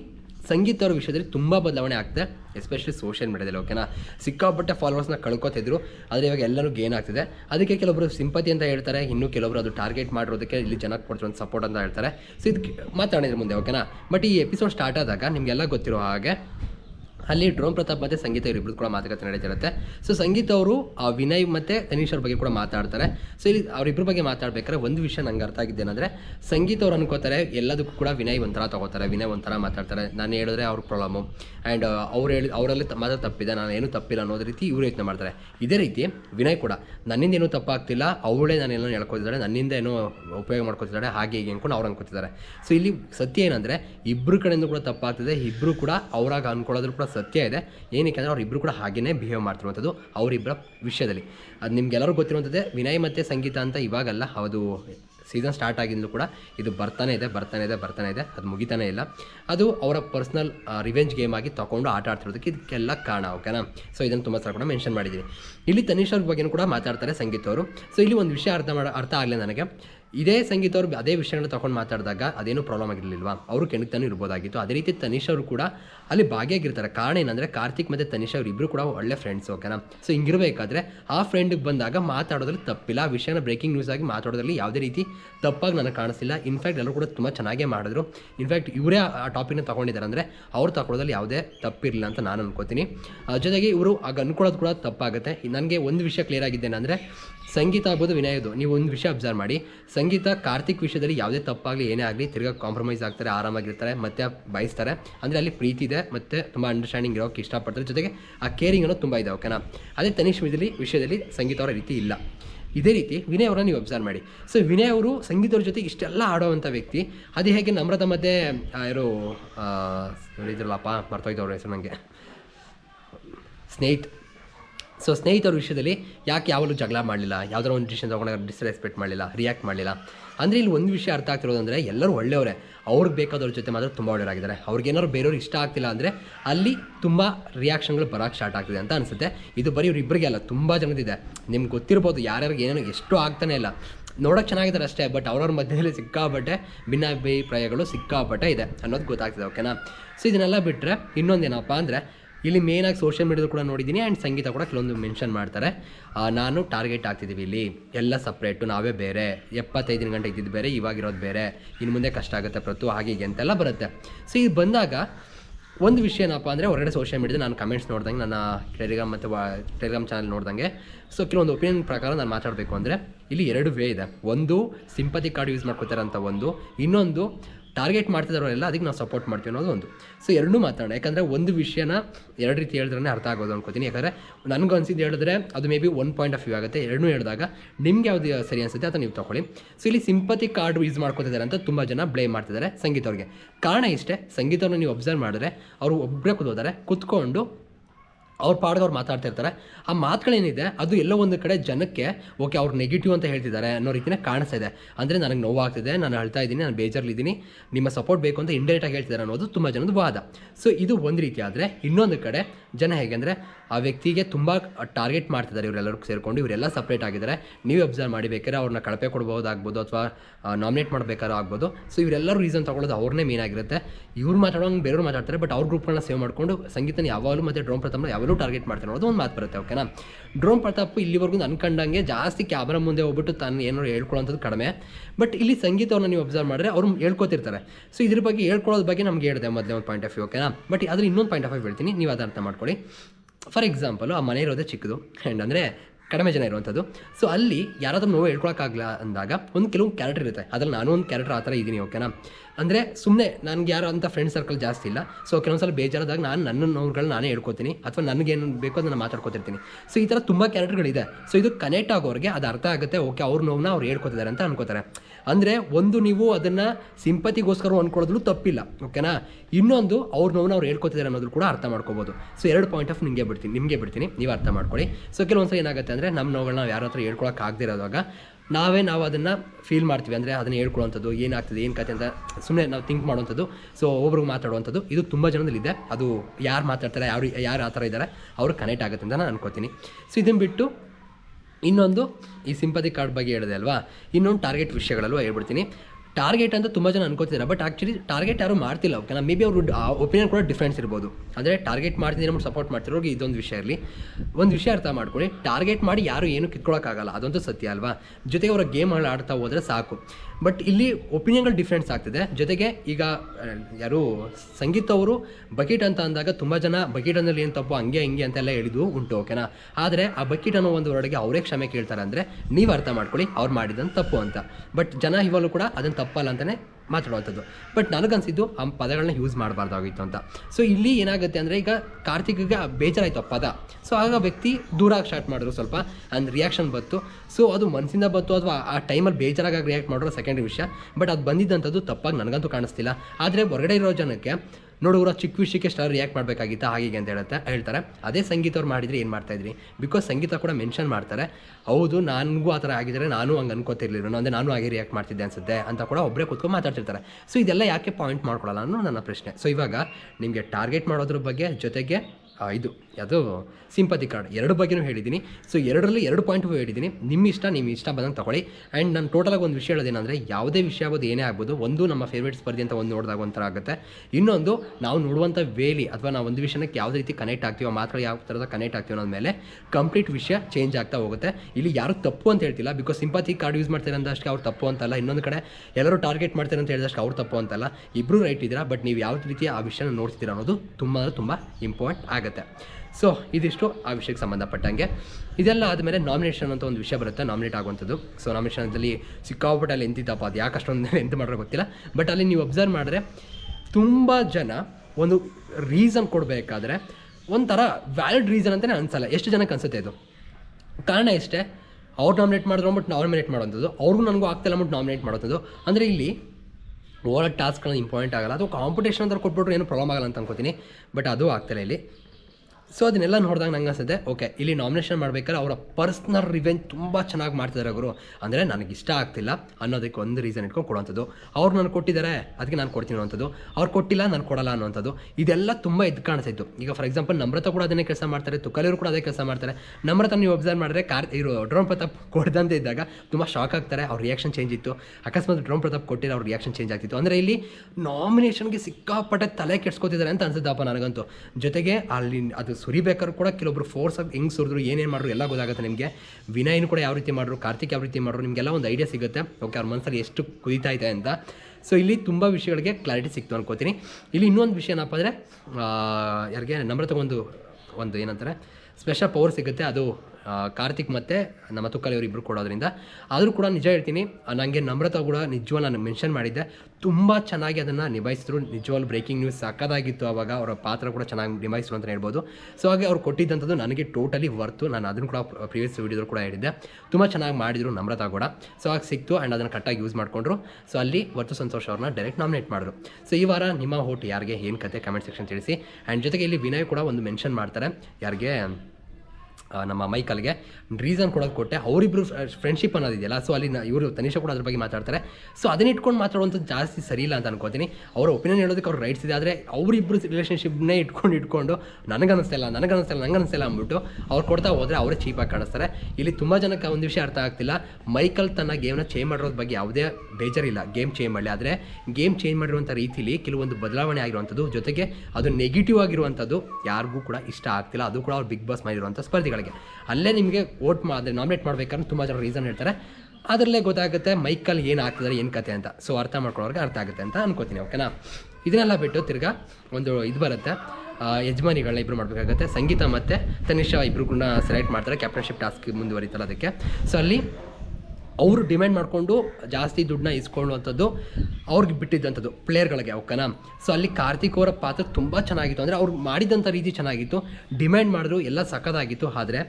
ಸಂಗೀತ ಅವ್ರ ವಿಷಯದಲ್ಲಿ ತುಂಬ ಬದಲಾವಣೆ ಆಗ್ತದೆ ಎಸ್ಪೆಷಲಿ ಸೋಷಿಯಲ್ ಮೀಡಿಯಾದಲ್ಲಿ ಓಕೆನಾ ಸಿಕ್ಕಾಪಟ್ಟೆ ಫಾಲೋವರ್ಸ್ನ ಕಳ್ಕೊತಿದ್ರು ಆದರೆ ಇವಾಗ ಎಲ್ಲರೂ ಗೇನ್ ಆಗ್ತಿದೆ. ಅದಕ್ಕೆ ಕೆಲವೊಬ್ಬರು ಸಿಂಪತಿ ಅಂತ ಹೇಳ್ತಾರೆ, ಇನ್ನು ಕೆಲವರು ಅದು ಟಾರ್ಗೆಟ್ ಮಾಡಿರೋದಕ್ಕೆ ಇಲ್ಲಿ ಜನಕ್ಕೆ ಒಂದು ಸಪೋರ್ಟ್ ಅಂತ ಹೇಳ್ತಾರೆ. ಸೊ ಇದಕ್ಕೆ ಮಾತಾಡಿದ್ರೆ ಮುಂದೆ ಓಕೆನಾ ಬಟ್ ಈ ಎಪಿಸೋಡ್ ಸ್ಟಾರ್ಟ್ ಆದಾಗ ನಿಮಗೆಲ್ಲ ಗೊತ್ತಿರೋ ಹಾಗೆ ಅಲ್ಲಿ ಡ್ರೋನ್ ಪ್ರತಾಪ್ ಮತ್ತು ಸಂಗೀತ ಇಬ್ಬರು ಕೂಡ ಮಾತುಕತೆ ನಡೀತಿರುತ್ತೆ ಸೊ ಸಂಗೀತ ಅವರು, ಆ ವಿನಯ್ ಮತ್ತು ತನೀಶ್ ಅವ್ರ ಬಗ್ಗೆ ಕೂಡ ಮಾತಾಡ್ತಾರೆ. ಸೊ ಇಲ್ಲಿ ಅವರಿಬ್ಬರ ಬಗ್ಗೆ ಮಾತಾಡ್ಬೇಕಾದ್ರೆ ಒಂದು ವಿಷಯ ನಂಗೆ ಅರ್ಥ ಆಗಿದ್ದೇನೆಂದರೆ ಸಂಗೀತ ಅವ್ರು ಅನ್ಕೋತಾರೆ, ಎಲ್ಲದಕ್ಕೂ ಕೂಡ ವಿನಯ್ ಒಂಥರ ತಗೋತಾರೆ, ವಿನಯ್ ಒಂಥರ ಮಾತಾಡ್ತಾರೆ. ನಾನು ಹೇಳಿದ್ರೆ ಅವ್ರ ಪ್ರಾಬ್ಲಮು ಆ್ಯಂಡ್ ಅವ್ರು ಹೇಳಿ, ಅವರಲ್ಲಿ ಮಾತ್ರ ತಪ್ಪಿದೆ, ನಾನು ಏನು ತಪ್ಪಿಲ್ಲ ಅನ್ನೋದು ರೀತಿ ಇವರು ಯೋಚನೆ ಮಾಡ್ತಾರೆ. ಇದೇ ರೀತಿ ವಿನಯ್ ಕೂಡ, ನನ್ನಿಂದ ಏನೂ ತಪ್ಪಾಗ್ತಿಲ್ಲ, ಅವಳೇ ನಾನು ಏನೋ ಹೇಳ್ಕೊತಿದ್ದಾಳೆ, ನನ್ನಿಂದ ಏನೋ ಉಪಯೋಗ ಮಾಡ್ಕೊತಿದ್ದಾಳೆ, ಹಾಗೆ ಹೀಗೆ ಅಂದ್ಕೊಂಡು ಅವ್ರು ಅನ್ಕೋತಿದ್ದಾರೆ. ಸೊ ಇಲ್ಲಿ ಸತ್ಯ ಏನಂದರೆ ಇಬ್ಬರು ಕಡೆಯಿಂದ ಕೂಡ ತಪ್ಪಾಗ್ತಿದೆ ಇಬ್ಬರು ಕೂಡ ಅವರಾಗ ಅನ್ಕೊಳ್ಳೋದ್ರು ಕೂಡ ಸತ್ಯ ಇದೆ. ಏನಕ್ಕೆ ಅಂದರೆ ಅವರಿಬ್ಬರು ಕೂಡ ಹಾಗೇನೇ ಬಿಹೇವ್ ಮಾಡ್ತಿರುವಂಥದ್ದು ಅವರಿಬ್ಬರ ವಿಷಯದಲ್ಲಿ. ಅದು ನಿಮ್ಗೆಲ್ಲರೂ ಗೊತ್ತಿರುವಂಥದ್ದೇ ವಿನಯ್ ಮತ್ತು ಸಂಗೀತ ಅಂತ ಇವಾಗಲ್ಲ, ಅದು ಸೀಸನ್ ಸ್ಟಾರ್ಟ್ ಆಗಿಂದಲೂ ಕೂಡ ಇದು ಬರ್ತಾನೆ ಇದೆ ಬರ್ತಾನೆ ಇದೆ ಬರ್ತಾನೆ ಇದೆ, ಅದು ಮುಗಿತಾನೇ ಇಲ್ಲ. ಅದು ಅವರ ಪರ್ಸ್ನಲ್ ರಿವೆಂಜ್ ಗೇಮ್ ಆಗಿ ತೊಗೊಂಡು ಆಟ ಆಡ್ತಿರೋದಕ್ಕೆ ಇದಕ್ಕೆಲ್ಲ ಕಾರಣ ಓಕೆನಾ ಸೊ ಇದನ್ನು ತುಂಬ ಸಲ ಕೂಡ ಮೆನ್ಷನ್ ಮಾಡಿದ್ದೀನಿ ಇಲ್ಲಿ ತನಿಷ್ ಅವ್ರ ಬಗ್ಗೆನೂ ಕೂಡ ಮಾತಾಡ್ತಾರೆ ಸಂಗೀತ ಅವರು. ಸೊ ಇಲ್ಲಿ ಒಂದು ವಿಷಯ ಅರ್ಥ ಮಾಡ, ಅರ್ಥ ಆಗಲಿಲ್ಲ ನನಗೆ. ಇದೇ ಸಂಗೀತ ಅವರು ಅದೇ ವಿಷಯಗಳನ್ನ ತಗೊಂಡು ಮಾತಾಡಿದಾಗ ಅದೇನು ಪ್ರಾಬ್ಲಮ್ ಆಗಿರಲಿಲ್ವಾ? ಅವರು ಕೆಣಕ್ತಾನೆ ಇರ್ಬೋದಾಗಿತ್ತು. ಅದೇ ರೀತಿ ತನಿಷ್ ಅವರು ಕೂಡ ಅಲ್ಲಿ ಭಾಗಿಯಾಗಿರ್ತಾರೆ. ಕಾರಣ ಏನಂದರೆ, ಕಾರ್ತಿಕ್ ಮತ್ತು ತನಿಷ್ ಅವರು ಇಬ್ಬರು ಕೂಡ ಒಳ್ಳೆ ಫ್ರೆಂಡ್ಸ್ ಓಕೆನಾ ಸೊ ಹಿಂಗಿರಬೇಕಾದ್ರೆ, ಆ ಫ್ರೆಂಡ್ಗೆ ಬಂದಾಗ ಮಾತಾಡೋದ್ರಲ್ಲಿ ತಪ್ಪಿಲ್ಲ. ಆ ವಿಷಯನ ಬ್ರೇಕಿಂಗ್ ನ್ಯೂಸ್ ಆಗಿ ಮಾತಾಡೋದ್ರಲ್ಲಿ ಯಾವುದೇ ರೀತಿ ತಪ್ಪಾಗಿ ನನಗೆ ಕಾಣಿಸ್ತಿಲ್ಲ ಇನ್ಫ್ಯಾಕ್ಟ್ ಎಲ್ಲರೂ ಕೂಡ ತುಂಬ ಚೆನ್ನಾಗೇ ಮಾಡಿದ್ರು. ಇನ್ಫ್ಯಾಕ್ಟ್ ಇವರೇ ಆ ಟಾಪಿಕ್ನ ತಗೊಂಡಿದ್ದಾರೆ ಅಂದರೆ, ಅವ್ರು ತಗೊಳ್ಳೋದ್ರಲ್ಲಿ ಯಾವುದೇ ತಪ್ಪಿರಲಿಲ್ಲ ಅಂತ ನಾನು ಅನ್ಕೋತೀನಿ. ಜೊತೆಗೆ ಇವರು ಆಗ ಅನ್ಕೊಳ್ಳೋದು ಕೂಡ ತಪ್ಪಾಗುತ್ತೆ. ನನಗೆ ಒಂದು ವಿಷಯ ಕ್ಲಿಯರ್ ಆಗಿದ್ದೇನೆ ಅಂದರೆ ಸಂಗೀತ ಆಗ್ಬೋದು ವಿನಯದು ನೀವು ಒಂದು ವಿಷಯ ಅಬ್ಸರ್ವ್ ಮಾಡಿ. ಸಂಗೀತ ಕಾರ್ತಿಕ್ ವಿಷಯದಲ್ಲಿ ಯಾವುದೇ ತಪ್ಪಾಗಲಿ, ಏನೇ ಆಗಲಿ, ತಿರ್ಗಾ ಕಾಂಪ್ರಮೈಸ್ ಆಗ್ತಾರೆ, ಆರಾಮಾಗಿರ್ತಾರೆ, ಮತ್ತೆ ಬಯಸ್ತಾರೆ. ಅಂದರೆ ಅಲ್ಲಿ ಪ್ರೀತಿ ಇದೆ, ಮತ್ತು ತುಂಬ ಅಂಡರ್ಸ್ಟ್ಯಾಂಡಿಂಗ್ ಇರೋಕ್ಕೆ ಇಷ್ಟಪಡ್ತಾರೆ. ಜೊತೆಗೆ ಆ ಕೇರಿಂಗ್ ಅನ್ನೋದು ತುಂಬ ಇದೆ ಓಕೆನಾ ಅದೇ ತನಿಷ್ ವಿಷಯದಲ್ಲಿ ವಿಷಯದಲ್ಲಿ ಸಂಗೀತ ಅವರ ರೀತಿ ಇಲ್ಲ. ಇದೇ ರೀತಿ ವಿನಯ್ ಅವರನ್ನ ನೀವು ಅಬ್ಸರ್ವ್ ಮಾಡಿ. ಸೊ ವಿನಯ್ ಅವರು ಸಂಗೀತವ್ರ ಜೊತೆ ಇಷ್ಟೆಲ್ಲ ಆಡೋವಂಥ ವ್ಯಕ್ತಿ, ಅದು ಹೇಗೆ ನಮ್ರತ ಮಧ್ಯೆ ಯಾರು ಇದ್ರಲ್ಲಪ್ಪ ಮರ್ತೋಯ್ತು ಅವ್ರ ಹೆಸರು ನನಗೆ ಸ್ನೇಹಿತ್. ಸೊ ಸ್ನೇಹಿತರ ವಿಷಯದಲ್ಲಿ ಯಾಕೆ ಯಾವಾಗಲೂ ಜಗಳ ಮಾಡಲಿಲ್ಲ? ಯಾವ್ದಾರ ಒಂದು ಡಿಸಿಷನ್ ತೊಗೊಂಡಾಗ ಡಿಸ್ರೆಸ್ಪೆಕ್ಟ್ ಮಾಡಲಿಲ್ಲ ರಿಯಾಕ್ಟ್ ಮಾಡಲಿಲ್ಲ? ಅಂದರೆ ಇಲ್ಲಿ ಒಂದು ವಿಷಯ ಅರ್ಥ ಆಗ್ತಿರೋದು ಅಂದರೆ ಎಲ್ಲರೂ ಒಳ್ಳೆಯವರೇ. ಅವ್ರಿಗೆ ಬೇಕಾದವ್ರ ಜೊತೆ ಮಾತ್ರ ತುಂಬ ಒಳ್ಳೆಯವರಾಗಿದ್ದಾರೆ. ಅವ್ರಿಗೇನಾದ್ರು ಬೇರೆಯವ್ರು ಇಷ್ಟ ಆಗ್ತಿಲ್ಲ ಅಂದರೆ ಅಲ್ಲಿ ತುಂಬ ರಿಯಾಕ್ಷನ್ಗಳು ಬರೋಕ್ಕೆ ಸ್ಟಾರ್ಟ್ ಆಗ್ತಿದೆ ಅಂತ ಅನಿಸುತ್ತೆ. ಇದು ಬರೀ ಇವ್ರಿಬ್ಬರಿಗೆ ಅಲ್ಲ, ತುಂಬ ಜನದಿದೆ ನಿಮ್ಗೆ ಗೊತ್ತಿರ್ಬೋದು, ಯಾರ್ಯಾರಿಗೆ ಏನೇನೋ ಎಷ್ಟು ಆಗ್ತಾನೆ ಇಲ್ಲ. ನೋಡೋಕೆ ಚೆನ್ನಾಗಿದ್ದಾರೆ ಅಷ್ಟೇ ಬಟ್ ಅವ್ರವ್ರ ಮಧ್ಯದಲ್ಲಿ ಸಿಕ್ಕಾಪಟ್ಟೆ ಭಿನ್ನಾಭಿಪ್ರಾಯಗಳು ಸಿಕ್ಕಾಪಟ್ಟೆ ಇದೆ ಅನ್ನೋದು ಗೊತ್ತಾಗ್ತಿದೆ ಓಕೆನಾ ಸೊ ಇದನ್ನೆಲ್ಲ ಬಿಟ್ಟರೆ ಇನ್ನೊಂದೇನಪ್ಪ ಅಂದರೆ ಇಲ್ಲಿ ಮೇನಾಗಿ ಸೋಷಿಯಲ್ ಮೀಡಿಯಾದ ಕೂಡ ನೋಡಿದ್ದೀನಿ ಆ್ಯಂಡ್ ಸಂಗೀತ ಕೂಡ ಕೆಲವೊಂದು ಮೆನ್ಷನ್ ಮಾಡ್ತಾರೆ. ನಾನು ಟಾರ್ಗೆಟ್ ಆಗ್ತಿದ್ದೀವಿ ಇಲ್ಲಿ. ಎಲ್ಲ ಸಪ್ರೇಟು ನಾವೇ ಬೇರೆ. ಎಪ್ಪತ್ತೈದು ಗಂಟೆ ಇದ್ದಿದ್ದು ಬೇರೆ ಇವಾಗಿರೋದು ಬೇರೆ. ಇನ್ನು ಮುಂದೆ ಕಷ್ಟ ಆಗುತ್ತೆ ಪ್ರತು ಹಾಗೆ ಹೀಗೆ ಅಂತೆಲ್ಲ ಬರುತ್ತೆ. ಸೊ ಇದು ಬಂದಾಗ ಒಂದು ವಿಷಯ ಏನಪ್ಪ ಅಂದರೆ ಹೊರಗಡೆ ಸೋಷಿಯಲ್ ಮೀಡಿಯಾದ ನಾನು ಕಮೆಂಟ್ಸ್ ನೋಡ್ದಂಗೆ, ನನ್ನ ಟೆಲಿಗ್ರಾಮ್ ಮತ್ತು ವಾ ಟೆಲಿಗ್ರಾಮ್ ಚಾನಲ್ ನೋಡ್ದಂಗೆ. ಸೊ ಕೆಲವೊಂದು ಒಪಿನಿಯನ್ ಪ್ರಕಾರ ನಾನು ಮಾತಾಡಬೇಕು ಅಂದರೆ, ಇಲ್ಲಿ ಎರಡು ವೇ ಇದೆ. ಒಂದು ಸಿಂಪತಿ ಕಾರ್ಡ್ ಯೂಸ್ ಮಾಡ್ಕೋತಾರೆ ಒಂದು. ಇನ್ನೊಂದು ಟಾರ್ಗೆಟ್ ಮಾಡ್ತಿದ್ದಾರಲ್ಲ ಅದಕ್ಕೆ ನಾವು ಸಪೋರ್ಟ್ ಮಾಡ್ತೀವಿ ಅನ್ನೋದು ಒಂದು. ಸೊ ಎರಡೂ ಮಾತಾಡೋಣ. ಯಾಕಂದರೆ ಒಂದು ವಿಷಯನ ಎರಡು ರೀತಿ ಹೇಳಿದ್ರೆ ಅರ್ಥ ಆಗೋದು ಅನ್ಕೋತೀನಿ. ಯಾಕಂದರೆ ನನಗೆ ಅನಿಸಿದ್ದು ಹೇಳಿದ್ರೆ ಅದು maybe one point of view ಆಗುತ್ತೆ. ಎರಡೂ ಹೇಳಿದಾಗ ನಿಮ್ಗೆ ಯಾವುದು ಸರಿ ಅನಿಸುತ್ತೆ ಅಥವಾ ನೀವು ತೊಗೊಳ್ಳಿ. ಸೊ ಇಲ್ಲಿ ಸಿಂಪತಿ ಕಾರ್ಡ್ ಯೂಸ್ ಮಾಡ್ಕೋತಿದ್ದಾರೆ ಅಂತ ತುಂಬ ಜನ ಬ್ಲೇಮ್ ಮಾಡ್ತಿದ್ದಾರೆ ಸಂಗೀತ ಅವ್ರಿಗೆ. ಕಾರಣ ಇಷ್ಟೇ ಸಂಗೀತವನ್ನು ನೀವು ಅಬ್ಸರ್ವ್ ಮಾಡಿದ್ರೆ ಅವರು ಒಬ್ಬರೇ ಕೂತ್ಕೋತಾರೆ ಕುತ್ಕೊಂಡು ಅವ್ರ ಪಾಡ್ಗೆ ಅವ್ರು ಮಾತಾಡ್ತಾ ಇರ್ತಾರೆ. ಆ ಮಾತುಗಳೇನಿದೆ, ಅದು ಎಲ್ಲೋ ಒಂದು ಕಡೆ ಜನಕ್ಕೆ, ಓಕೆ ಅವ್ರು ನೆಗೆಟಿವ್ ಅಂತ ಹೇಳ್ತಿದ್ದಾರೆ ಅನ್ನೋ ರೀತಿನೇ ಕಾಣಿಸ್ತಾ ಇದೆ. ಅಂದರೆ ನನಗೆ ನೋವಾಗ್ತಿದೆ, ನಾನು ಅಳ್ತಾ ಇದ್ದೀನಿ, ನಾನು ಬೇಜಾರಲ್ಲಿದ್ದೀನಿ ನಿಮ್ಮ ಸಪೋರ್ಟ್ ಬೇಕು ಅಂತ ಇಂಡೈರೆಕ್ಟಾಗಿ ಹೇಳ್ತಿದ್ದಾರೆ ಅನ್ನೋದು ತುಂಬ ಜನದ ವಾದ. ಸೊ ಇದು ಒಂದು ರೀತಿ ಆದರೆ, ಇನ್ನೊಂದು ಕಡೆ ಜನ ಹೇಗೆ ಅಂದರೆ, ಆ ವ್ಯಕ್ತಿಗೆ ತುಂಬ ಟಾರ್ಗೆಟ್ ಮಾಡ್ತಿದ್ದಾರೆ ಇವರೆಲ್ಲರೂ ಸೇರಿಕೊಂಡು, ಇವರೆಲ್ಲ ಸಪ್ರೇಟ್ ಆಗಿದ್ದಾರೆ. ನೀವು ಅಬ್ಸರ್ವ್ ಮಾಡಿ ಬೇಕಾದ್ರೆ ಅವ್ರನ್ನ ಕಳಪೆ ಕೊಡ್ಬೋದಾಗ್ಬೋದು ಅಥವಾ ನಾಮಿನೇಟ್ ಮಾಡಬೇಕಾದ್ರೂ ಆಗ್ಬೋದು. ಸೊ ಇವರೆಲ್ಲರೂ ರೀಸನ್ ತೊಗೊಳ್ಳೋದು ಅವ್ರನ್ನೇ ಮೇನ್ ಆಗಿರುತ್ತೆ. ಇವ್ರು ಮಾತಾಡೋಂಗೆ ಬೇರೆಯವ್ರು ಮಾತಾಡ್ತಾರೆ ಬಟ್ ಅವ್ರ ಗ್ರೂಪ್ಗಳನ್ನ ಸೇವ್ ಮಾಡಿಕೊಂಡು, ಸಂಗೀತನ ಯಾವಾಗಲೂ ಮತ್ತು ಡ್ರೋನ್ ಪ್ರಥಮ ಯಾವಾಗಲೂ ಟಾರ್ಗೆಟ್ ಮಾಡ್ತಾರೆ ಅನ್ನೋದು ಒಂದು ಮಾತು ಬರುತ್ತೆ ಓಕೆನಾ ಡ್ರೋನ್ ಪ್ರತಾಪ್ ಇಲ್ಲಿವರೆಗೂ ಅನ್ಕೊಂಡಂಗೆ ಜಾಸ್ತಿ ಕ್ಯಾಮ್ರಾ ಮುಂದೆ ಹೋಗ್ಬಿಟ್ಟು ತಾನು ಏನಾದ್ರು ಹೇಳ್ಕೊಳ್ಳೋಂಥದ್ದು ಕಡಿಮೆ. ಬಟ್ ಇಲ್ಲಿ ಸಂಗೀತವನ್ನು ನೀವು ಅಬ್ಸರ್ವ್ ಮಾಡಿದ್ರೆ ಅವ್ರು ಹೇಳ್ಕೊತಿರ್ತಾರೆ. ಸೊ ಇದ್ರ ಬಗ್ಗೆ ಹೇಳ್ಕೊಳ್ಳೋದ್ರ ಬಗ್ಗೆ ನಮ್ಗೆ ಹೇಳಿದೆ ಮೊದಲೇ ಒಂದು ಪಾಯಿಂಟ್ ಆಫ್ ವ್ಯೂ ಓಕೆನಾ ಬಟ್ ಅದ್ರ ಇನ್ನೊಂದು ಪಾಯಿಂಟ್ ಆಫ್ ವ್ಯೂ ಹೇಳ್ತೀನಿ, ನೀವು ಅದು ಅರ್ಥ ಮಾಡ್ಕೊಳ್ಳಿ. ಫಾರ್ ಎಕ್ಸಾಂಪಲು ಆ ಮನೆ ಇರೋದೇ ಚಿಕ್ಕದು ಆ್ಯಂಡ್ ಅಂದರೆ ಕಡಿಮೆ ಜನ ಇರುವಂಥದ್ದು. ಸೊ ಅಲ್ಲಿ ಯಾರಾದರೂ ನೋವು ಹೇಳ್ಕೊಳಕ್ಕಾಗಲ್ಲ ಅಂದಾಗ ಒಂದು ಕೆಲವು ಕ್ಯಾರೆಕ್ಟರ್ ಇರುತ್ತೆ. ಅದ್ರಲ್ಲಿ ನಾನು ಒಂದು ಕ್ಯಾರೆಕ್ಟರ್ ಆ ಥರ ಇದ್ದೀನಿ ಓಕೆನಾ ಅಂದರೆ ಸುಮ್ಮನೆ ನನಗೆ ಯಾರು ಅಂತ ಫ್ರೆಂಡ್ ಸರ್ಕಲ್ ಜಾಸ್ತಿ ಇಲ್ಲ. ಸೊ ಕೆಲವೊಂದ್ಸಲ ಬೇಜಾರಾದಾಗ ನಾನು ನನ್ನ ನೋವುಗಳನ್ನ ನಾನೇ ಹೇಳ್ಕೊತೀನಿ. ಅಥವಾ ನನಗೇನು ಬೇಕೋ ಅದನ್ನು ಮಾತಾಡ್ಕೊತಿರ್ತೀನಿ. ಸೊ ಈ ಥರ ತುಂಬ ಕ್ಯಾರೆಕ್ಟರ್ಗಳಿದೆ ಸೊ ಇದು ಕನೆಕ್ಟ್ ಆಗೋರಿಗೆ ಅದು ಅರ್ಥ ಆಗುತ್ತೆ. ಓಕೆ ಅವ್ರ ನೋವನ್ನ ಅವ್ರು ಹೇಳ್ಕೊತಿದ್ದಾರೆ ಅಂತ ಅನ್ಕೋತಾರೆ. ಅಂದರೆ ಒಂದು ನೀವು ಅದನ್ನು ಸಿಂಪತಿಗೋಸ್ಕರ ಅಂದ್ಕೊಳ್ಳೋದ್ರು ತಪ್ಪಿಲ್ಲ. ಓಕೆನಾ ಇನ್ನೊಂದು ಅವ್ರ ನೋವನ್ನ ಅವ್ರು ಹೇಳ್ಕೊತಿದ್ದಾರೆ ಅನ್ನೋದು ಕೂಡ ಅರ್ಥ ಮಾಡ್ಕೋಬೋದು. ಸೊ ಎರಡು ಪಾಯಿಂಟ್ ಆಫ್ ನಿಮಗೆ ಬಿಡ್ತೀನಿ ನಿಮಗೆ ಬಿಡ್ತೀನಿ, ನೀವು ಅರ್ಥ ಮಾಡ್ಕೊಳ್ಳಿ. ಸೊ ಕೆಲವೊಂದ್ಸಲ ಏನಾಗುತ್ತೆ ಅಂದರೆ ನಮ್ಮ ನೋವುಗಳನ್ನ ನಾವು ಯಾರ ಹತ್ರ ಹೇಳ್ಕೊಳಕ್ಕೆ ಆಗದಿರೋದಾಗ ನಾವೇ ನಾವು ಅದನ್ನು ಫೀಲ್ ಮಾಡ್ತೀವಿ. ಅಂದರೆ ಅದನ್ನು ಹೇಳ್ಕೊಳ್ಳೋವಂಥದ್ದು ಏನಾಗ್ತದೆ, ಏನು ಕತೆ ಅಂತ ಸುಮ್ಮನೆ ನಾವು ಥಿಂಕ್ ಮಾಡುವಂಥದ್ದು. ಸೊ ಒಬ್ರಿಗೆ ಮಾತಾಡುವಂಥದ್ದು. ಇದು ತುಂಬ ಜನದಲ್ಲಿದೆ. ಅದು ಯಾರು ಮಾತಾಡ್ತಾರೆ, ಯಾರು ಯಾರು ಆ ಥರ ಇದ್ದಾರೆ ಅವ್ರಿಗೆ ಕನೆಕ್ಟ್ ಆಗುತ್ತೆ ಅಂತ ನಾನು ಅನ್ಕೋತೀನಿ. ಸೊ ಇದನ್ನು ಬಿಟ್ಟು ಇನ್ನೊಂದು ಈ ಸಿಂಪತಿ ಕಾರ್ಡ್ ಬಗ್ಗೆ ಹೇಳಿದೆ ಅಲ್ವಾ? ಇನ್ನೊಂದು ಟಾರ್ಗೆಟ್ ವಿಷಯಗಳಲ್ಲೂ ಹೇಳ್ಬಿಡ್ತೀನಿ. ಟಾರ್ಗೆಟ್ ಅಂತ ತುಂಬ ಜನ ಅನ್ಕೋತಿದ್ದಾರೆ ಬಟ್ ಆ್ಯಕ್ಚುಲಿ ಟಾರ್ಗೆಟ್ ಯಾರು ಮಾಡ್ತಿಲ್ಲ ಓಕೆನಾ ಮೇ ಬಿ ಅವರು ಒಪಿನಿಯನ್ ಕೂಡ ಡಿಫ್ರೆನ್ಸ್ ಇರ್ಬೋದು. ಅಂದರೆ ಟಾರ್ಗೆಟ್ ಮಾಡ್ತಿದ್ರೆ ನಮ್ಗೆ ಸಪೋರ್ಟ್ ಮಾಡ್ತಿರೋರಿಗೆ ಇದೊಂದು ವಿಷಯ ಇರಲಿ. ಒಂದು ವಿಷಯ ಅರ್ಥ ಮಾಡ್ಕೊಳ್ಳಿ ಟಾರ್ಗೆಟ್ ಮಾಡಿ ಯಾರು ಏನು ಕಿತ್ಕೊಳಕ್ಕಾಗಲ್ಲ ಅದಂತೂ ಸತ್ಯ ಅಲ್ವಾ? ಜೊತೆಗೆ ಅವರ ಗೇಮ್ ಆಡ್ತಾ ಹೋದರೆ ಸಾಕು. ಬಟ್ ಇಲ್ಲಿ ಒಪಿನಿಯನ್ಗಳು ಡಿಫ್ರೆನ್ಸ್ ಆಗ್ತಿದೆ. ಜೊತೆಗೆ ಈಗ ಯಾರು ಸಂಗೀತ ಅವರು ಬಕೆಟ್ ಅಂತ ಅಂದಾಗ ತುಂಬ ಜನ ಬಕೆಟ್ ಅನ್ನಲ್ಲಿ ಏನು ತಪ್ಪು, ಹಂಗೆ, ಹಿಂಗೆ ಅಂತೆಲ್ಲ ಹೇಳಿದ್ದು ಉಂಟು ಓಕೆನಾ ಆದರೆ ಆ ಬಕೆಟ್ ಅನ್ನೋ ಒಂದು ವರ್ಡ್ಗೆ ಅವರೇ ಕ್ಷಮೆ ಕೇಳ್ತಾರೆ ಅಂದರೆ ನೀವು ಅರ್ಥ ಮಾಡ್ಕೊಳ್ಳಿ, ಅವ್ರು ಮಾಡಿದಂತ ತಪ್ಪು ಅಂತ. ಬಟ್ ಜನ ಇವಾಗಲೂ ಕೂಡ ಅದನ್ನು ತಪ್ಪಲ್ಲ ಅಂತಲೇ ಮಾತಾಡುವಂಥದ್ದು ಬಟ್ ನನಗನ್ಸಿದ್ದು ಆ ಪದಗಳನ್ನ ಯೂಸ್ ಮಾಡಬಾರ್ದಾಗಿತ್ತು ಅಂತ. ಸೊ ಇಲ್ಲಿ ಏನಾಗುತ್ತೆ ಅಂದರೆ ಈಗ ಕಾರ್ತಿಕ್ಗೆ ಬೇಜಾರಾಯಿತು ಆ ಪದ. ಸೊ ಆಗ ವ್ಯಕ್ತಿ ದೂರ ಸ್ಟಾರ್ಟ್ ಮಾಡಿದ್ರು ಸ್ವಲ್ಪ ಆನ್ ರಿಯಾಕ್ಷನ್ ಬಂತು. ಸೊ ಅದು ಮನಸ್ಸಿಂದ ಬಂತು ಅಥವಾ ಆ ಟೈಮಲ್ಲಿ ಬೇಜಾರಾಗಿ ರಿಯಾಕ್ಟ್ ಮಾಡಿರೋ ಸೆಕೆಂಡ್ ವಿಷಯ. ಬಟ್ ಅದು ಬಂದಿದ್ದಂಥದ್ದು ತಪ್ಪಾಗಿ ನನಗಂತೂ ಕಾಣಿಸ್ತಿಲ್ಲ. ಆದರೆ ಹೊರಗಡೆ ಇರೋ ಜನಕ್ಕೆ ನೋಡುವರ ಚಿಕ್ಕ ವಿಷಯಕ್ಕೆ ಸ್ಟಾರ್ ರಿಯಾಕ್ಟ್ ಮಾಡಬೇಕಾಗಿತ್ತಾ ಹಾಗೆ ಅಂತ ಹೇಳುತ್ತೆ, ಹೇಳ್ತಾರೆ. ಅದೇ ಸಂಗೀತ ಅವ್ರು ಮಾಡಿದರೆ ಏನು ಮಾಡ್ತಾ ಇದ್ರಿ? ಬಿಕಾಸ್ ಸಂಗೀತ ಕೂಡ ಮೆನ್ಷನ್ ಮಾಡ್ತಾರೆ. ಹೌದು, ನನಗೂ ಆ ಥರ ಆಗಿದ್ರೆ ನಾನು ಹಂಗೆ ಅನ್ಕೋತಿರ್ಲಿಲ್ಲ. ಅಂದರೆ ನಾನು ಹಾಗೆ ರಿಯಾಕ್ಟ್ ಮಾಡ್ತಿದ್ದೆ ಅನ್ಸುತ್ತೆ ಅಂತ ಕೂಡ ಒಬ್ಬರೇ ಕೂತ್ಕೊಂಡು ಮಾತಾಡ್ತಿರ್ತಾರೆ. ಸೊ ಇದೆಲ್ಲ ಯಾಕೆ ಪಾಯಿಂಟ್ ಮಾಡ್ಕೊಳ್ಳಲ್ಲ ಅನ್ನೋ ನನ್ನ ಪ್ರಶ್ನೆ. ಸೊ ಇವಾಗ ನಿಮಗೆ ಟಾರ್ಗೆಟ್ ಮಾಡೋದ್ರ ಬಗ್ಗೆ ಜೊತೆಗೆ ಇದು. ಅದು ಸಿಂಪತಿ ಕಾರ್ಡ್ ಎರಡು ಬಗ್ಗೆನೂ ಹೇಳಿದ್ದೀನಿ. ಸೊ ಎರಡರಲ್ಲಿ ಎರಡು ಪಾಯಿಂಟ್ ಹೇಳಿದ್ದೀನಿ. ನಿಮ್ಮ ಇಷ್ಟ ನಿಮ್ಮ ಇಷ್ಟ ಬಂದಂಗೆ ತಗೊಳ್ಳಿ. ಆ್ಯಂಡ್ ನಾನು ಟೋಟಲಾಗಿ ಒಂದು ವಿಷಯ ಹೇಳೋದೇನಂದರೆ ಯಾವುದೇ ವಿಷಯ ಆಗೋದು ಏನೇ ಆಗ್ಬೋದು, ಒಂದು ನಮ್ಮ ಫೇವ್ರೇಟ್ ಸ್ಪರ್ಧೆ ಅಂತ ಒಂದು ನೋಡಿದಾಗ ಒಂಥರ ಆಗುತ್ತೆ. ಇನ್ನೊಂದು, ನಾವು ನೋಡುವಂಥ ವೇಲಿ ಅಥವಾ ನಾವು ಒಂದು ವಿಷಯಕ್ಕೆ ಯಾವುದೇ ರೀತಿ ಕನೆಕ್ಟ್ ಆಗ್ತೀವೋ ಮಾತ್ರ ಯಾವ ಥರದ ಕನೆಕ್ಟ್ ಆಗ್ತೀವಿ ಅನ್ನೋದ ಮೇಲೆ ಕಂಪ್ಲೀಟ್ ವಿಷಯ ಚೇಂಜ್ ಆಗ್ತಾ ಹೋಗುತ್ತೆ. ಇಲ್ಲಿ ಯಾರು ತಪ್ಪು ಅಂತ ಹೇಳ್ತಿಲ್ಲ ಬಿಕಾಸ್ ಸಿಂಪತಿ ಕಾರ್ಡ್ ಯೂಸ್ ಮಾಡ್ತಾರೆ ಅಂದಷ್ಟು ಅವ್ರು ತಪ್ಪು ಅಂತಲ್ಲ. ಇನ್ನೊಂದು ಕಡೆ, ಎಲ್ಲರೂ ಟಾರ್ಗೆಟ್ ಮಾಡ್ತಾರೆ ಅಂತ ಹೇಳಿದಷ್ಟು ಅವ್ರು ತಪ್ಪು ಅಂತಲ್ಲ. ಇಬ್ಬರು ರೈಟ್ ಇದ್ದೀರಾ ಬಟ್ ನೀವು ಯಾವ ರೀತಿ ಆ ವಿಷಯನ ನೋಡ್ತಿದ್ದೀರಾ ಅನ್ನೋದು ತುಂಬ ಅಂದರೆ ತುಂಬ ಇಂಪಾರ್ಟೆಂಟ್ ಆಗುತ್ತೆ. ಸೊ ಇದಿಷ್ಟು ಆ ವಿಷಯಕ್ಕೆ ಸಂಬಂಧಪಟ್ಟಂಗೆ. ಇದೆಲ್ಲ ಆದಮೇಲೆ ನಾಮಿನೇಷನ್ ಅಂತ ಒಂದು ವಿಷಯ ಬರುತ್ತೆ ನಾಮಿನೇಟ್ ಆಗುವಂಥದ್ದು. ಸೊ ನಾಮಿನೇಷನ್ದಲ್ಲಿ ಸಿಕ್ಕಾಪಟ್ಟೆ ಅಲ್ಲಿ ಎಂತಿದ್ದಪ್ಪ ಅದು? ಯಾಕೆ ಅಷ್ಟೊಂದು ಎಂತ ಮಾಡೋ ಗೊತ್ತಿಲ್ಲ. ಬಟ್ ಅಲ್ಲಿ ನೀವು ಅಬ್ಸರ್ವ್ ಮಾಡಿದ್ರೆ ತುಂಬ ಜನ ಒಂದು ರೀಸನ್ ಕೊಡಬೇಕಾದ್ರೆ ಒಂಥರ ವ್ಯಾಲಿಡ್ ರೀಸನ್ ಅಂತಲೇ ಅನ್ಸಲ್ಲ. ಎಷ್ಟು ಜನಕ್ಕೆ ಅನ್ಸುತ್ತೆ ಇದು? ಕಾರಣ ಎಷ್ಟೇ? ಅವ್ರು ನಾಮಿನೇಟ್ ಮಾಡಿದ್ರು ಅಂದ್ಬಿಟ್ಟು ನಾಮಿನೇಟ್ ಮಾಡೋಂಥದ್ದು ಅವ್ರಿಗೂ ನನಗೂ ಆಗ್ತಿಲ್ಲ ಅಂದ್ಬಿಟ್ಟು ನಾಮಿನೇಟ್ ಮಾಡೋಂಥದ್ದು ಅಂದರೆ ಇಲ್ಲಿ ಓವರ್ ಟಾಸ್ಕ್ಗಳನ್ನ ಇಂಪಾರ್ಟೆಂಟ್ ಆಗಲ್ಲ. ಅದು ಕಾಂಪಿಟೇಷನ್ ಅಂತ ಕೊಟ್ಬಿಟ್ರೆ ಏನು ಪ್ರಾಬ್ಲಮ್ ಆಗಲ್ಲ ಅಂತ ಅನ್ಕೋತೀನಿ. ಬಟ್ ಅದು ಆಗ್ತಿಲ್ಲ ಇಲ್ಲಿ. ಸೊ ಅದನ್ನೆಲ್ಲ ನೋಡಿದಾಗ ನಂಗೆ ಅನ್ಸುತ್ತೆ ಓಕೆ ಇಲ್ಲಿ ನಾಮಿನೇಷನ್ ಮಾಡ್ಬೇಕಾದ್ರೆ ಅವರ ಪರ್ಸ್ನಲ್ ರಿವೆಂಜ್ ತುಂಬ ಚೆನ್ನಾಗಿ ಮಾಡ್ತಿದ್ದಾರೆ ಅವರು ಅಂದರೆ ನನಗೆ ಇಷ್ಟ ಆಗ್ತಿಲ್ಲ ಅನ್ನೋದಕ್ಕೆ ಒಂದು ರೀಸನ್ ಇಟ್ಕೊಂಡು ಕೊಡುವಂಥದ್ದು ಅವ್ರು ನಾನು ಕೊಟ್ಟಿದ್ದಾರೆ ಅದಕ್ಕೆ ನಾನು ಕೊಡ್ತೀನಿ ಅನ್ನೋಂಥದ್ದು. ಅವ್ರು ಕೊಟ್ಟಿಲ್ಲ, ನಾನು ಕೊಡಲ್ಲ ಅನ್ನೋಂಥದ್ದು. ಇದೆಲ್ಲ ತುಂಬ ಎದ್ದು ಕಾಣಿಸ್ತಿತ್ತು ಈಗ ಫಾರ್ ಎಕ್ಸಾಂಪಲ್ ನಮ್ರತ ಕೂಡ ಅದನ್ನೇ ಕೆಲಸ ಮಾಡ್ತಾರೆ ತುಕಲಿಯವರು ಕೂಡ ಅದೇ ಕೆಲಸ ಮಾಡ್ತಾರೆ. ನಮ್ರತ ನೀವು ಅಬ್ಸರ್ವ್ ಮಾಡಿದ್ರೆ ಕಾರ್ ಇರೋ ಡ್ರೋನ್ ಪ್ರತಾಪ್ ಕೊಡ್ದಂತೆ ಇದ್ದಾಗ ತುಂಬ ಶಾಕ್ ಆಗ್ತಾರೆ, ಅವ್ರ ರಿಯಾಕ್ಷನ್ ಚೇಂಜ್ ಇತ್ತು. ಅಕಸ್ಮಾತ್ ಡ್ರೋನ್ ಪ್ರತಾಪ್ ಕೊಟ್ಟಿರೋ ಅವ್ರ ರಿಯಾಕ್ಷನ್ ಚೇಂಜ್ ಆಗ್ತಿತ್ತು. ಅಂದರೆ ಇಲ್ಲಿ ನಾಮಿನೇಷನ್ಗೆ ಸಿಕ್ಕಾಪಟ್ಟೆ ತಲೆ ಕೆಡ್ಸ್ಕೊತಿದ್ದಾರೆ ಅಂತ ಅನ್ಸುತ್ತಪ್ಪ ನನಗಂತೂ. ಜೊತೆಗೆ ಅಲ್ಲಿ ಅದು ಸುರಿಬೇಕಾದ್ರೂ ಕೂಡ ಕೆಲವೊಬ್ರು ಫೋರ್ಸ್ ಆಗಿ ಹೆಂಗೆ ಸುರಿದ್ರು, ಏನೇನು ಮಾಡ್ರು ಎಲ್ಲ ಗೊತ್ತಾಗುತ್ತೆ ನಿಮಗೆ. ವಿನಯನ್ ಕೂಡ ಯಾವ ರೀತಿ ಮಾಡ್ರು, ಕಾರ್ತಿಕ್ ಯಾವ ರೀತಿ ಮಾಡ್ರು, ನಿಮಗೆಲ್ಲ ಒಂದು ಐಡಿಯಾ ಸಿಗುತ್ತೆ. ಓಕೆ ಅವ್ರ ಮನಸ್ಸಲ್ಲಿ ಎಷ್ಟು ಕುದೀತಾ ಇದೆ ಅಂತ. ಸೊ ಇಲ್ಲಿ ತುಂಬ ವಿಷಯಗಳಿಗೆ ಕ್ಲಾರಿಟಿ ಸಿಕ್ತು ಅನ್ಕೋತೀನಿ. ಇಲ್ಲಿ ಇನ್ನೊಂದು ವಿಷಯ ಏನಪ್ಪ ಅಂದರೆ ಯಾರಿಗೆ ನಮ್ರತಗೊಂದು ಒಂದು ಏನಂತಾರೆ ಸ್ಪೆಷಲ್ ಪವರ್ ಸಿಗುತ್ತೆ. ಅದು ಕಾರ್ತಿಕ್ ಮತ್ತು ನಮ್ಮ ತುಕ್ಕಲ್ ಇಬ್ರು ಕೊಡೋದ್ರಿಂದ ಆದರೂ ಕೂಡ ನಿಜ ಹೇಳ್ತೀನಿ ನನಗೆ ನಮ್ರತಾ ಕೂಡ ನಿಜವಾಗ ನಾನು ಮೆನ್ಷನ್ ಮಾಡಿದ್ದೆ. ತುಂಬ ಚೆನ್ನಾಗಿ ಅದನ್ನು ನಿಭಾಯಿಸಿದ್ರು. ನಿಜವಾಗ್ಲೂ ಬ್ರೇಕಿಂಗ್ ನ್ಯೂಸ್ ಸಕ್ಕದಾಗಿತ್ತು ಆವಾಗ ಅವರ ಪಾತ್ರ ಕೂಡ ಚೆನ್ನಾಗಿ ನಿಭಾಯಿಸಿದ್ರು ಅಂತ ಹೇಳ್ಬೋದು. ಸೊ ಹಾಗೆ ಅವ್ರು ಕೊಟ್ಟಿದ್ದಂಥದ್ದು ನನಗೆ ಟೋಟಲಿ ವರ್ತು ನಾನು ಅದನ್ನು ಕೂಡ ಪ್ರೀವಿಯಸ್ ವೀಡಿಯೋದ್ರು ಕೂಡ ಹೇಳಿದ್ದೆ. ತುಂಬ ಚೆನ್ನಾಗಿ ಮಾಡಿದ್ರು ನಮ್ರತಾ ಕೂಡ. ಸೊ ಆಗ ಸಿಕ್ತು ಆ್ಯಂಡ್ ಅದನ್ನು ಕಟ್ಟಾಗಿ ಯೂಸ್ ಮಾಡಿಕೊಂಡ್ರು. ಸೊ ಅಲ್ಲಿ ವರ್ತು ಸಂತೋಷ್ ಅವ್ರನ್ನ ಡೈರೆಕ್ಟ್ ನಾಮಿನೇಟ್ ಮಾಡಿದ್ರು. ಸೊ ಈ ವಾರ ನಿಮ್ಮ ಹೋಟ್ ಯಾರಿಗೆ? ಏನು ಕತೆ? ಕಮೆಂಟ್ ಸೆಕ್ಷನ್ ತಿಳಿಸಿ. ಆ್ಯಂಡ್ ಜೊತೆಗೆ ಇಲ್ಲಿ ವಿನಯ್ ಕೂಡ ಒಂದು ಮೆನ್ಷನ್ ಮಾಡ್ತಾರೆ. ಯಾರಿಗೆ? ನಮ್ಮ ಮೈಕಲ್ಗೆ ರೀಸನ್ ಕೊಡೋದು ಕೊಟ್ಟೆ. ಅವರಿಬ್ಬರು ಫ್ರೆಂಡ್ಶಿಪ್ ಅನ್ನೋದಿದೆಯಲ್ಲ ಸೊ ಅಲ್ಲಿ ಇವರು ತನಿಷಾ ಕೂಡ ಅದ್ರ ಬಗ್ಗೆ ಮಾತಾಡ್ತಾರೆ. ಸೊ ಅದನ್ನ ಇಟ್ಕೊಂಡು ಮಾತಾಡುವಂಥದ್ದು ಜಾಸ್ತಿ ಸರಿ ಇಲ್ಲ ಅಂತ ಅನ್ಕೋತೀನಿ. ಅವರ ಒಪಿನಿಯನ್ ಹೇಳೋದಕ್ಕೆ ಅವ್ರ ರೈಟ್ಸ್ ಇದೆ, ಆದರೆ ಅವರಿಬ್ಬರು ರಿಲೇಷನ್ಶಿಪ್ನೇ ಇಟ್ಕೊಂಡು ಇಟ್ಕೊಂಡು ನನಗನ್ನಿಸ್ತಿಲ್ಲ ನನಗನ್ನಿಸ್ತಿಲ್ಲ ನಂಗನ್ನಿಸ್ತಿಲ್ಲ ಅಂದ್ಬಿಟ್ಟು ಅವ್ರು ಕೊಡ್ತಾ ಹೋದರೆ ಅವರೇ ಚೀಪಾಗಿ ಕಾಣಿಸ್ತಾರೆ. ಇಲ್ಲಿ ತುಂಬ ಜನಕ್ಕೆ ಒಂದು ವಿಷಯ ಅರ್ಥ ಆಗ್ತಿಲ್ಲ. ಮೈಕಲ್ ತನ್ನ ಗೇಮ್ನ ಚೇಂಜ್ ಮಾಡಿರೋದ್ರ ಬಗ್ಗೆ ಯಾವುದೇ ಬೇಜಾರಿಲ್ಲ. ಗೇಮ್ ಚೇಂಜ್ ಮಾಡಲಿ. ಆದರೆ ಗೇಮ್ ಚೇಂಜ್ ಮಾಡಿರುವಂಥ ರೀತಿಲಿ ಕೆಲವೊಂದು ಬದಲಾವಣೆ ಆಗಿರುವಂಥದ್ದು, ಜೊತೆಗೆ ಅದು ನೆಗೆಟಿವ್ ಆಗಿರುವಂಥದ್ದು ಯಾರಿಗೂ ಕೂಡ ಇಷ್ಟ ಆಗ್ತಿಲ್ಲ. ಅದು ಕೂಡ ಅವ್ರು ಬಿಗ್ ಬಾಸ್ ಮಾಡಿರುವಂಥ ಸ್ಪರ್ಧಿಗಳಿಗೆ. ಅಲ್ಲೇ ನಿಮಗೆ ವೋಟ್ ಮಾ, ಅಂದರೆ ನಾಮಿನೇಟ್ ಮಾಡ್ಬೇಕಂದ್ರೆ ತುಂಬ ಜನ ರೀಸನ್ ಹೇಳ್ತಾರೆ. ಅದರಲ್ಲೇ ಗೊತ್ತಾಗುತ್ತೆ ಮೈಕಲ್ ಏನು ಆಗ್ತಿದ್ದಾರೆ ಏನು ಕತೆ ಅಂತ. ಸೊ ಅರ್ಥ ಮಾಡ್ಕೊಳ್ಳೋರ್ಗೆ ಅರ್ಥ ಆಗುತ್ತೆ ಅಂತ ಅನ್ಕೋತೀನಿ ಓಕೆನಾ ಇದನ್ನೆಲ್ಲ ಬಿಟ್ಟು ತಿರ್ಗಾ ಒಂದು ಇದು ಬರುತ್ತೆ. ಯಜಮಾನಿಗಳನ್ನ ಇಬ್ಬರು ಮಾಡಬೇಕಾಗುತ್ತೆ. ಸಂಗೀತ ಮತ್ತು ತನಿಷಾ ಕೂಡ ಸೆಲೆಕ್ಟ್ ಮಾಡ್ತಾರೆ. ಕ್ಯಾಪ್ಟನ್ಶಿಪ್ ಟಾಸ್ಕ್ ಮುಂದುವರಿತಲ್ಲ ಅದಕ್ಕೆ. ಸೊ ಅಲ್ಲಿ ಅವರು ಡಿಮ್ಯಾಂಡ್ ಮಾಡಿಕೊಂಡು ಜಾಸ್ತಿ ದುಡ್ಡನ್ನ ಇಸ್ಕೊಳ್ಳುವಂಥದ್ದು ಅವ್ರಿಗೆ ಬಿಟ್ಟಿದ್ದಂಥದ್ದು ಪ್ಲೇಯರ್ಗಳಿಗೆ ಓಕೆನಾ ಸೊ ಅಲ್ಲಿ ಕಾರ್ತಿಕ್ ಅವರ ಪಾತ್ರ ತುಂಬ ಚೆನ್ನಾಗಿತ್ತು. ಅಂದರೆ ಅವ್ರು ಮಾಡಿದಂಥ ರೀತಿ ಚೆನ್ನಾಗಿತ್ತು. ಡಿಮ್ಯಾಂಡ್ ಮಾಡಿದ್ರು ಎಲ್ಲ ಸಖತ್ತಾಗಿತ್ತು. ಆದರೆ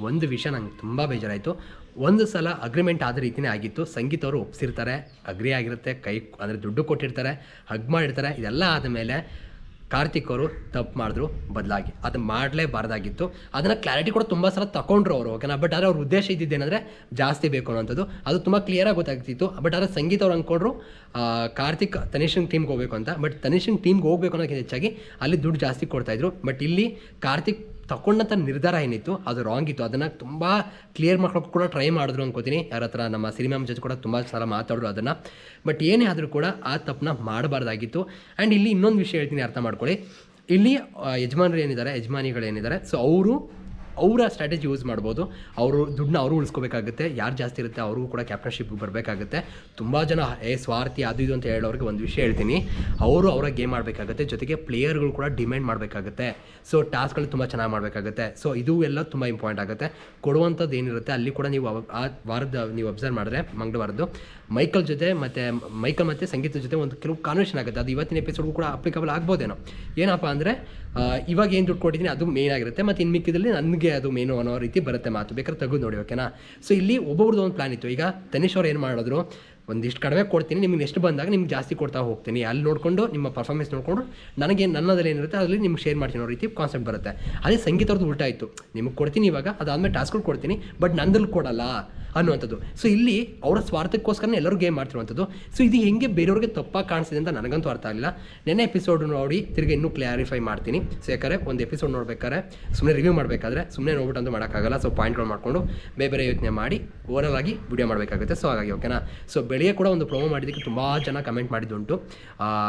ಒಂದು ವಿಷಯ ನಂಗೆ ತುಂಬ ಬೇಜಾರಾಯಿತು. ಒಂದು ಸಲ ಅಗ್ರಿಮೆಂಟ್ ಆದ ರೀತಿಯೇ ಆಗಿತ್ತು. ಸಂಗೀತ ಅವರು ಒಪ್ಸಿರ್ತಾರೆ. ಅಗ್ರಿ ಆಗಿರುತ್ತೆ. ಕೈ, ಅಂದರೆ ದುಡ್ಡು ಕೊಟ್ಟಿರ್ತಾರೆ. ಹಗ್ ಮಾಡಿರ್ತಾರೆ. ಇದೆಲ್ಲ ಆದಮೇಲೆ ಕಾರ್ತಿಕ್ ಅವರು ತಪ್ಪು ಮಾಡಿದ್ರು, ಬದಲಾಗಿ. ಅದು ಮಾಡಲೇಬಾರ್ದಾಗಿತ್ತು. ಅದನ್ನು ಕ್ಲಾರಿಟಿ ಕೂಡ ತುಂಬ ಸಲ ತಗೊಂಡ್ರು ಅವರು ಓಕೆನಾ ಬಟ್ ಆದರೆ ಅವ್ರ ಉದ್ದೇಶ ಇದ್ದಿದ್ದೇನೆಂದರೆ ಜಾಸ್ತಿ ಬೇಕು ಅನ್ನೋಂಥದ್ದು ಅದು ತುಂಬ ಕ್ಲಿಯರಾಗಿ ಗೊತ್ತಾಗ್ತಿತ್ತು. ಬಟ್ ಆದರೆ ಸಂಗೀತ ಅವ್ರು ಅಂದ್ಕೊಂಡ್ರು ಕಾರ್ತಿಕ್ ತನಿಷನ್ ಟೀಮ್ಗೆ ಹೋಗಬೇಕು ಅಂತ. ಬಟ್ ತನಿಷನ್ ಟೀಮ್ಗೆ ಹೋಗಬೇಕು ಅನ್ನೋಕ್ಕಿಂತ ಹೆಚ್ಚಾಗಿ ಅಲ್ಲಿ ದುಡ್ಡು ಜಾಸ್ತಿ ಕೊಡ್ತಾಯಿದ್ರು ಬಟ್ ಇಲ್ಲಿ ಕಾರ್ತಿಕ್ ತಗೊಂಡಂಥ ನಿರ್ಧಾರ ಏನಿತ್ತು, ಅದು ರಾಂಗ್ ಇತ್ತು. ಅದನ್ನು ತುಂಬ ಕ್ಲಿಯರ್ ಮಾಡ್ಕೊಳಕ್ಕೆ ಕೂಡ ಟ್ರೈ ಮಾಡಿದ್ರು ಅನ್ಕೋತೀನಿ. ಯಾರ ಹತ್ರ ನಮ್ಮ ಸಿನಿಮಾ ಜೊತೆ ಕೂಡ ತುಂಬ ಸಲ ಮಾತಾಡಿದ್ರು ಅದನ್ನು. ಬಟ್ ಏನೇ ಆದರೂ ಕೂಡ ಆ ತಪ್ಪನ್ನ ಮಾಡಬಾರ್ದಾಗಿತ್ತು. ಆ್ಯಂಡ್ ಇಲ್ಲಿ ಇನ್ನೊಂದು ವಿಷಯ ಹೇಳ್ತೀನಿ ಅರ್ಥ ಮಾಡ್ಕೊಳ್ಳಿ. ಇಲ್ಲಿ ಯಜಮಾನರು ಏನಿದ್ದಾರೆ, ಯಜಮಾನಿಗಳೇನಿದ್ದಾರೆ. ಸೊ ಅವರು ಅವರ ಸ್ಟ್ರಾಟಜಿ ಯೂಸ್ ಮಾಡ್ಬೋದು. ಅವರು ದುಡ್ಡನ್ನ ಅವರು ಉಳಿಸ್ಕೋಬೇಕಾಗುತ್ತೆ. ಯಾರು ಜಾಸ್ತಿ ಇರುತ್ತೆ ಅವ್ರಿಗೂ ಕೂಡ ಕ್ಯಾಪ್ಟನ್ಶಿಪ್ ಬರಬೇಕಾಗುತ್ತೆ. ತುಂಬ ಜನ, ಏ ಸ್ವಾರ್ಥಿ, ಅದು ಇದು ಅಂತ ಹೇಳೋರಿಗೆ ಒಂದು ವಿಷಯ ಹೇಳ್ತೀನಿ. ಅವರು ಅವರ ಗೇಮ್ ಮಾಡಬೇಕಾಗುತ್ತೆ. ಜೊತೆಗೆ ಪ್ಲೇಯರ್ಗಳು ಕೂಡ ಡಿಮ್ಯಾಂಡ್ ಮಾಡಬೇಕಾಗುತ್ತೆ. ಸೊ ಟಾಸ್ಕ್ಗಳು ತುಂಬ ಚೆನ್ನಾಗಿ ಮಾಡಬೇಕಾಗುತ್ತೆ. ಸೊ ಇದು ಎಲ್ಲ ತುಂಬ ಇಂಪಾರ್ಟೆಂಟ್ ಆಗುತ್ತೆ. ಕೊಡುವಂಥದ್ದು ಏನಿರುತ್ತೆ, ಅಲ್ಲಿ ಕೂಡ ನೀವು ಆ ವಾರದ ನೀವು ಅಬ್ಸರ್ವ್ ಮಾಡಿದ್ರೆ ಮಂಗಳವಾರದ್ದು. ಮೈಕಲ್ ಜೊತೆ ಮತ್ತು ಮೈಕಲ್ ಮತ್ತು ಸಂಗೀತ ಜೊತೆ ಒಂದು ಕೆಲವು ಕಾನ್ವರ್ಷನ್ ಆಗುತ್ತೆ. ಅದು ಇವತ್ತಿನ ಎಪಿಸೋಡ್ಗೂ ಕೂಡ ಅಪ್ಲಿಕಬಲ್ ಆಗ್ಬೋದೇನೋ. ಏನಪ್ಪ ಅಂದರೆ ಇವಾಗ ಏನು ದುಡ್ಡು ಕೊಟ್ಟಿದ್ದೀನಿ ಅದು ಮೇನ್ ಆಗಿರುತ್ತೆ. ಮತ್ತು ಇನ್ನು ಮಿಕ್ಕಿದಲ್ಲಿ ನನಗೆ ಅದು ಮೇನು ಅನ್ನೋ ರೀತಿ ಬರುತ್ತೆ ಮಾತು. ಬೇಕಾದ್ರೆ ತೆಗೆದು ನೋಡಿ ಓಕೆನಾ ಸೊ ಇಲ್ಲಿ ಒಬ್ಬೊಬ್ರದ್ದು ಒಂದು ಪ್ಲಾನ್ ಇತ್ತು. ಈಗ ತನಿಷ್ ಅವ್ರು ಏನು ಮಾಡಿದ್ರು ಒಂದಿಷ್ಟು ಕಡಿಮೆ ಕೊಡ್ತೀನಿ, ನಿಮ್ಗೆ ಎಷ್ಟು ಬಂದಾಗ ನಿಮ್ಗೆ ಜಾಸ್ತಿ ಕೊಡ್ತಾ ಹೋಗ್ತೀನಿ. ಅಲ್ಲಿ ನೋಡಿಕೊಂಡು, ನಿಮ್ಮ ಪರ್ಫಾರ್ಮೆನ್ಸ್ ನೋಡಿಕೊಂಡು, ನನಗೆ ನನ್ನದಲ್ಲಿ ಏನಿರುತ್ತೆ, ಅದರಲ್ಲಿ ನಿಮ್ಗೆ ಶೇರ್ ಮಾಡ್ತೀನಿ ಅನ್ನೋ ರೀತಿ ಕಾನ್ಸೆಪ್ಟ್ ಬರುತ್ತೆ. ಅದೇ ಸಂಗೀತವ್ರದ್ದು ಉಲ್ಟಾ ಇತ್ತು ನಿಮಗೆ ಕೊಡ್ತೀನಿ ಇವಾಗ, ಅದಾದಮೇಲೆ ಟಾಸ್ಕ್ಗಳು ಕೊಡ್ತೀನಿ ಬಟ್ ನಂದಲ್ಲಿ ಕೊಡಲ್ಲ ಅನ್ನುವಂಥದ್ದು. ಸೊ ಇಲ್ಲಿ ಅವರ ಸ್ವಾರ್ಥಕ್ಕೋಸ್ಕರ ಎಲ್ಲರೂ ಗೇಮ್ ಮಾಡ್ತಿರುವಂಥದ್ದು. ಸೊ ಇದು ಹೆಂಗೆ ಬೇರೆಯವ್ರಿಗೆ ತಪ್ಪಾಗಿ ಕಾಣಿಸಿದೆ ಅಂತ ನನಗಂತೂ ಅರ್ಥ ಆಗಲಿಲ್ಲ. ನೆನ್ನೆ ಎಪಿಸೋಡ್ ನೋಡಿ, ತಿರ್ಗಿ ಇನ್ನೂ ಕ್ಲಾರಿಫೈ ಮಾಡ್ತೀನಿ. ಸೊ ಯಾಕಂದರೆ ಒಂದು ಎಪಿಸೋಡ್ ನೋಡ್ಬೇಕಾದ್ರೆ ಸುಮ್ಮನೆ ರಿವ್ಯೂ ಮಾಡಬೇಕಾದ್ರೆ ಸುಮ್ಮನೆ ನೋಡ್ಬಿಟ್ಟು ಅಂತೂ ಮಾಡೋಕ್ಕಾಗಲ್ಲ. ಸೊ ಪಾಯಿಂಟ್ಗಳು ಮಾಡಿಕೊಂಡು, ಬೇರೆ ಬೇರೆ ಯೋಚನೆ ಮಾಡಿ ಓವರಲ್ ಆಗಿ ವಿಡಿಯೋ ಮಾಡಬೇಕಾಗುತ್ತೆ. ಸೊ ಹಾಗಾಗಿ ಓಕೆನಾ ಸೊ ಬೆಳಿಗ್ಗೆ ಕೂಡ ಒಂದು ಪ್ರೊಮೋ ಮಾಡಿದ್ದಕ್ಕೆ ತುಂಬ ಜನ ಕಮೆಂಟ್ ಮಾಡಿದ್ದುಂಟು.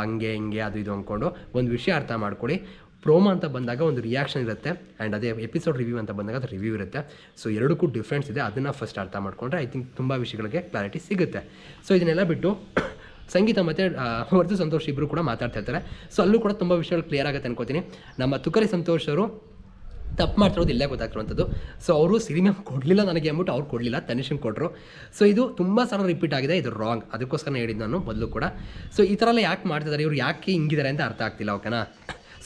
ಹಂಗೆ, ಹಿಂಗೆ, ಅದು ಇದು ಅಂದ್ಕೊಂಡು ಒಂದು ವಿಷಯ ಅರ್ಥ ಮಾಡ್ಕೊಳ್ಳಿ. ಪ್ರೋಮೋ ಅಂತ ಬಂದಾಗ ಒಂದು ರಿಯಾಕ್ಷನ್ ಇರುತ್ತೆ ಆ್ಯಂಡ್ ಅದೇ ಎಪಿಸೋಡ್ ರಿವ್ಯೂ ಅಂತ ಬಂದಾಗ ಅದು ರಿವ್ಯೂ ಇರುತ್ತೆ. ಸೊ ಎರಡಕ್ಕೂ ಡಿಫ್ರೆನ್ಸ್ ಇದೆ. ಅದನ್ನು ಫಸ್ಟ್ ಅರ್ಥ ಮಾಡ್ಕೊಂಡ್ರೆ ಐ ಥಿಂಕ್ ತುಂಬ ವಿಷಯಗಳಿಗೆ ಕ್ಲಾರಿಟಿ ಸಿಗುತ್ತೆ. ಸೊ ಇದನ್ನೆಲ್ಲ ಬಿಟ್ಟು ಸಂಗೀತ ಮತ್ತು ವರ್ಧು ಸಂತೋಷ್ ಇಬ್ಬರು ಕೂಡ ಮಾತಾಡ್ತಾ ಇರ್ತಾರೆ. ಸೊ ಅಲ್ಲೂ ಕೂಡ ತುಂಬ ವಿಷಯಗಳು ಕ್ಲಿಯರ್ ಆಗುತ್ತೆ ಅನ್ಕೋತೀನಿ. ನಮ್ಮ ತುಕರಿ ಸಂತೋಷ್ ಅವರು ತಪ್ಪು ಮಾಡ್ತಿರೋದು ಇಲ್ಲೇ ಗೊತ್ತಾಗ್ತಿರುವಂಥದ್ದು. ಸೊ ಅವರು ಸಿನಿಮಾ ಕೊಡಲಿಲ್ಲ ನನಗೆ ಅಂದ್ಬಿಟ್ಟು ಅವ್ರು ಕೊಡಲಿಲ್ಲ ತನಿಷನ್ ಕೊಟ್ಟರು ಸೊ ಇದು ತುಂಬ ಸಲ ರಿಪೀಟ್ ಆಗಿದೆ, ಇದು ರಾಂಗ್ ಅದಕ್ಕೋಸ್ಕರ ಹೇಳಿದ್ದು ನಾನು ಮೊದಲು ಕೂಡ. ಸೊ ಈ ಥರ ಎಲ್ಲ ಯಾಕೆ ಮಾಡ್ತಿದ್ದಾರೆ, ಇವ್ರು ಯಾಕೆ ಹಿಂಗಿದ್ದಾರೆ ಅಂತ ಅರ್ಥ ಆಗ್ತಿಲ್ಲ ಓಕೆನಾ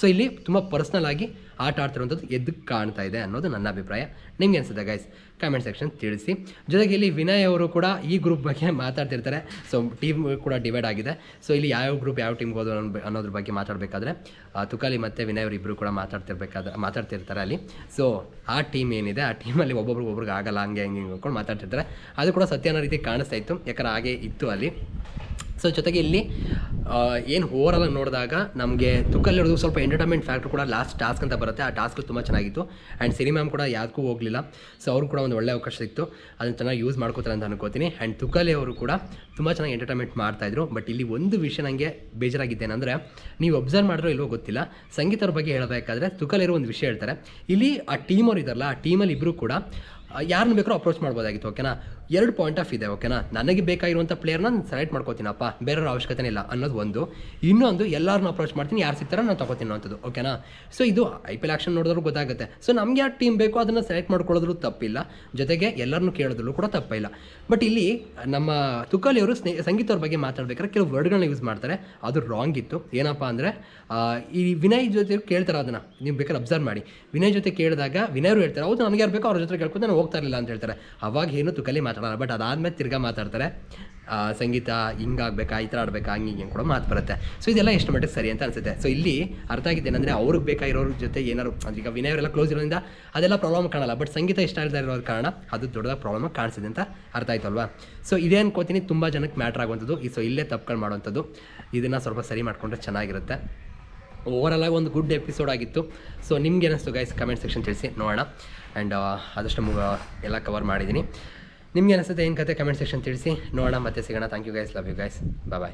ಸೊ ಇಲ್ಲಿ ತುಂಬ ಪರ್ಸ್ನಲ್ ಆಗಿ ಆಟ ಆಡ್ತಿರುವಂಥದ್ದು ಎದ್ದು ಕಾಣ್ತಾ ಇದೆ ಅನ್ನೋದು ನನ್ನ ಅಭಿಪ್ರಾಯ. ನಿಮ್ಗೆ ಅನಿಸುತ್ತೆ ಗೈಸ್ ಕಾಮೆಂಟ್ ಸೆಕ್ಷನ್ ತಿಳಿಸಿ. ಜೊತೆಗೆ ಇಲ್ಲಿ ವಿನಯ್ ಅವರು ಕೂಡ ಈ ಗ್ರೂಪ್ ಬಗ್ಗೆ ಮಾತಾಡ್ತಿರ್ತಾರೆ. ಸೊ ಟೀಮ್ ಕೂಡ ಡಿವೈಡ್ ಆಗಿದೆ. ಸೊ ಇಲ್ಲಿ ಯಾವ ಗ್ರೂಪ್ ಯಾವ ಟೀಮ್ಗೆ ಹೋದ್ರು ಅನ್ನೋ- ಅನ್ನೋದ್ರ ಬಗ್ಗೆ ಮಾತಾಡಬೇಕಾದ್ರೆ ತುಕಾಲಿ ಮತ್ತು ವಿನಯ್ ಅವರು ಇಬ್ಬರು ಕೂಡ ಮಾತಾಡ್ತಿರ್ಬೇಕಾದ್ರೆ ಮಾತಾಡ್ತಿರ್ತಾರೆ ಅಲ್ಲಿ. ಸೊ ಆ ಟೀಮ್ ಏನಿದೆ? ಆ ಟೀಮಲ್ಲಿ ಒಬ್ಬೊಬ್ರಿಗೆ ಒಬ್ರಿಗೆ ಆಗಲ್ಲ, ಹಂಗೆ ಹಂಗೆ, ಹಿಂಗೆ ಅಂದ್ಕೊಂಡು ಮಾತಾಡ್ತಿರ್ತಾರೆ. ಅದು ಕೂಡ ಸತ್ಯ ಅನ್ನೋ ರೀತಿ ಕಾಣಿಸ್ತಾ ಇತ್ತು. ಯಾಕಂದ್ರೆ ಹಾಗೆ ಇತ್ತು ಅಲ್ಲಿ. ಸೊ ಜೊತೆಗೆ ಇಲ್ಲಿ ಏನು ಓವರಾಲ್ ನೋಡಿದಾಗ ನಮಗೆ ತುಕ್ಕಲ್ಲಿ ಹಿಡಿದು ಸ್ವಲ್ಪ ಎಂಟರ್ಟೈನ್ಮೆಂಟ್ ಫ್ಯಾಕ್ಟ್ರ್ ಕೂಡ ಲಾಸ್ಟ್ ಟಾಸ್ಕ್ ಅಂತ ಬರುತ್ತೆ. ಆ ಟಾಸ್ಕ್ ತುಂಬ ಚೆನ್ನಾಗಿತ್ತು. ಆ್ಯಂಡ್ ಸಿನಿಮಾಮ್ ಕೂಡ ಯಾವುದಕ್ಕೂ ಹೋಗಲಿಲ್ಲ. ಸೊ ಅವ್ರು ಕೂಡ ಒಂದು ಒಳ್ಳೆ ಅವಕಾಶ ಸಿಕ್ತು. ಅದನ್ನು ಚೆನ್ನಾಗಿ ಯೂಸ್ ಮಾಡ್ಕೋತಾರೆ ಅಂತ ಅನ್ಕೋತೀನಿ. ಆ್ಯಂಡ್ ತುಕ್ಕಲ್ಲಿ ಅವರು ಕೂಡ ತುಂಬ ಚೆನ್ನಾಗಿ ಎಂಟರ್ಟೈನ್ಮೆಂಟ್ ಮಾಡ್ತಾಯಿದ್ರು ಬಟ್ ಇಲ್ಲಿ ಒಂದು ವಿಷಯ ನನಗೆ ಬೇಜಾರಾಗಿದ್ದೇನೆಂದರೆ ನೀವು ಅಬ್ಸರ್ವ್ ಮಾಡಿರೋ ಇಲ್ವೋ ಗೊತ್ತಿಲ್ಲ. ಸಂಗೀತರ ಬಗ್ಗೆ ಹೇಳಬೇಕಾದ್ರೆ ತುಕಲಿರೋ ಒಂದು ವಿಷಯ ಹೇಳ್ತಾರೆ. ಇಲ್ಲಿ ಆ ಟೀಮ್ ಅವರು ಇದ್ದಾರಲ್ಲ, ಆ ಟೀಮಲ್ಲಿ ಇಬ್ಬರು ಕೂಡ ಯಾರನ್ನ ಬೇಕಾದ್ರೂ ಅಪ್ರೋಚ್ ಮಾಡ್ಬೋದಾಗಿತ್ತು ಓಕೆನಾ ಎರಡು ಪಾಯಿಂಟ್ ಆಫ್ ಇದೆ ಓಕೆನಾ ನನಗೆ ಬೇಕಾಗಿರುವಂಥ ಪ್ಲೇಯರ್ನ ನಾನು ಸೆಲೆಕ್ಟ್ ಮಾಡ್ಕೋತೀನಪ್ಪ. ಬೇರೆಯವ್ರ ಅವಶ್ಯಕತೆ ಇಲ್ಲ ಅನ್ನೋದು ಒಂದು. ಇನ್ನೊಂದು ಎಲ್ಲರನ್ನ ಅಪ್ರೋಚ್ ಮಾಡ್ತೀನಿ, ಯಾರು ಸಿಗ್ತಾರೋ ನಾನು ತಗೋತೀನಿ ಅನ್ನೋಂಥದ್ದು ಓಕೆನಾ ಸೊ ಇದು ಐ ಪಿ ಎಲ್ ಆಕ್ಷನ್ ನೋಡಿದ್ರು ಗೊತ್ತಾಗುತ್ತೆ. ಸೊ ನಮ್ಗೆ ಯಾವ ಟೀಮ್ ಬೇಕೋ ಅದನ್ನು ಸೆಲೆಕ್ಟ್ ಮಾಡ್ಕೊಳ್ಳೋದ್ರೂ ತಪ್ಪಿಲ್ಲ. ಜೊತೆಗೆ ಎಲ್ಲರನ್ನೂ ಕೇಳೋದ್ರಲ್ಲೂ ಕೂಡ ತಪ್ಪಿಲ್ಲ ಬಟ್ ಇಲ್ಲಿ ನಮ್ಮ ತುಕಾಲಿ ಅವರು ಸ್ನೇ ಸಂಗೀತವ್ರ ಬಗ್ಗೆ ಮಾತಾಡ್ಬೇಕಾದ್ರೆ ಕೆಲವು ವರ್ಡ್ಗಳನ್ನ ಯೂಸ್ ಮಾಡ್ತಾರೆ. ಅದು ರಾಂಗ್ ಇತ್ತು. ಏನಪ್ಪ ಅಂದರೆ ಈ ವಿನಯ್ ಜೊತೆ ಕೇಳ್ತಾರೆ ಅದನ್ನು. ನೀವು ಬೇಕಾದ್ರೆ ಅಬ್ಸರ್ವ್ ಮಾಡಿ. ವಿನಯ್ ಜೊತೆ ಕೇಳಿದಾಗ ವಿನಯರು ಹೇಳ್ತಾರೆ, ಹೌದು, ನನಗೆ ಯಾರು ಬೇಕೋ ಅವ್ರ ಜೊತೆ ಕೇಳ್ಕೊಂಡು ನಾನು ಹೋಗ್ತಾ ಅಂತ ಹೇಳ್ತಾರೆ. ಅವಾಗ ಏನು ತುಕಲಿ ಮಾತಾಡಲ್ಲ ಬಟ್ ಅದಾದ್ಮೇಲೆ ತಿರ್ಗಾ ಮಾತಾಡ್ತಾರೆ. ಸಂಗೀತ ಹಿಂಗಾಗ್ಬೇಕಾ, ಈ ಥರ ಆಡ್ಬೇಕಾ, ಹಂಗೆ ಹಿಂಗೆ ಕೂಡ ಮಾತು ಬರುತ್ತೆ. ಸೊ ಇದೆಲ್ಲ ಎಷ್ಟು ಮಟ್ಟಿಗೆ ಸರಿ ಅಂತ ಅನ್ಸುತ್ತೆ. ಸೊ ಇಲ್ಲಿ ಅರ್ಥ ಆಗಿದ್ದೇನೆಂದರೆ ಅವ್ರಿಗೆ ಬೇಕಾಗಿರೋರ ಜೊತೆ ಏನಾರು ಈಗ ವಿನಯ್ ಅವರೆಲ್ಲ ಕ್ಲೋಸ್ ಇರೋದ್ರಿಂದ ಅದೆಲ್ಲ ಪ್ರಾಬ್ಲಮ್ ಕಾಣಲ್ಲ ಬಟ್ ಸಂಗೀತ ಇಷ್ಟ ಇಲ್ಲದೆ ಇರೋ ಕಾರಣ ಅದು ದೊಡ್ಡದಾಗಿ ಪ್ರಾಬ್ಲಮ್ ಕಾಣಿಸಿದೆ ಅಂತ ಅರ್ಥ ಆಯ್ತು ಅಲ್ವಾ ಸೊ ಇದೇ ಅನ್ಕೋತೀನಿ, ತುಂಬ ಜನಕ್ಕೆ ಮ್ಯಾಟ್ರ್ ಆಗುವಂಥದ್ದು. ಈ ಸೊ ಇಲ್ಲೇ ತಪ್ಕೊಂಡು ಮಾಡುವಂಥದ್ದು. ಇದನ್ನು ಸ್ವಲ್ಪ ಸರಿ ಮಾಡಿಕೊಂಡ್ರೆ ಚೆನ್ನಾಗಿರುತ್ತೆ. ಓವರಾಲ್ ಆಗಿ ಒಂದು ಗುಡ್ ಎಪಿಸೋಡ್ ಆಗಿತ್ತು. ಸೊ ನಿಮ್ಗೆ ಏನಿಸ್ತು ಗೈಸ್ ಕಮೆಂಟ್ ಸೆಕ್ಷನ್ ತಿಳಿಸಿ, ನೋಡೋಣ. ಆ್ಯಂಡ್ ಆದಷ್ಟು ಮು ಎಲ್ಲ ಕವರ್ ಮಾಡಿದ್ದೀನಿ. ನಿಮಗೆ ಅನಿಸುತ್ತೆ ಏನು ಕತೆ ಕಮೆಂಟ್ ಸೆಕ್ಷನ್ ತಿಳಿಸಿ. ನೋಡೋಣ ಮತ್ತೆ ಸಿಗೋಣ. Thank you guys love you guys bye